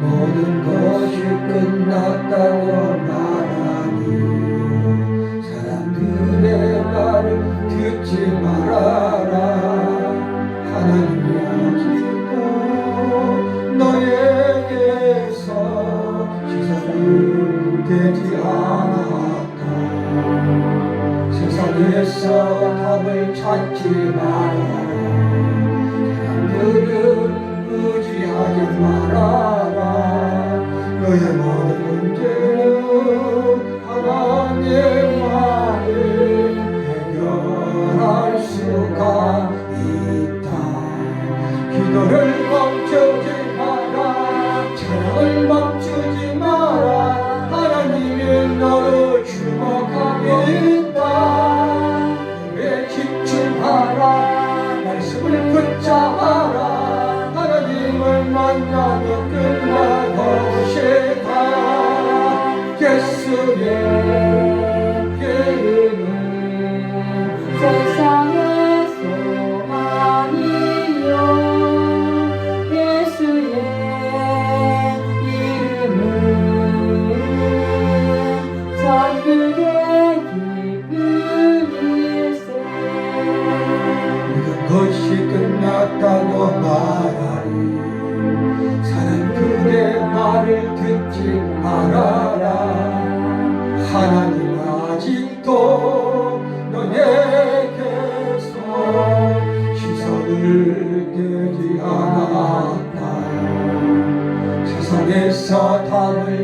모든 것이 끝났다고 말하니 사람들의 말을 듣지 말아라. 하나님의 기쁨 너에게서 시사를 되지 않았다. 세상에서 답을 찾지 말아라. 사람들은 의지하지 말아라.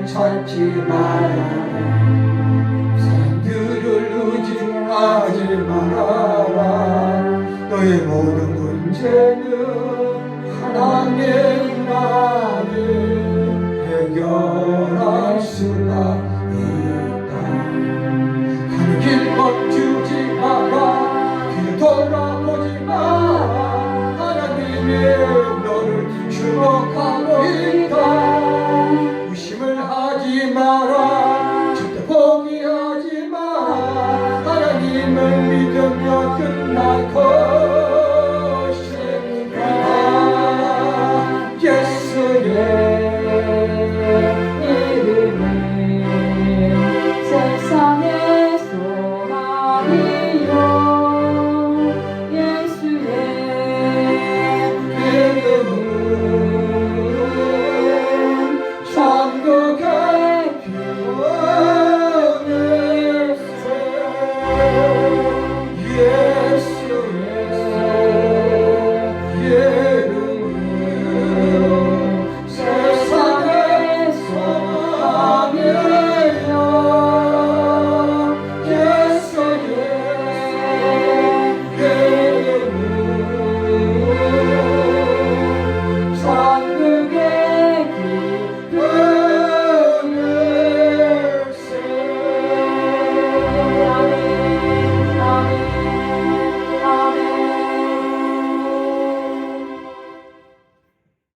길을 찾지 말라, 사람 들을 의지하지 말아라. 너의 모든 문제는 하나님 나 my call.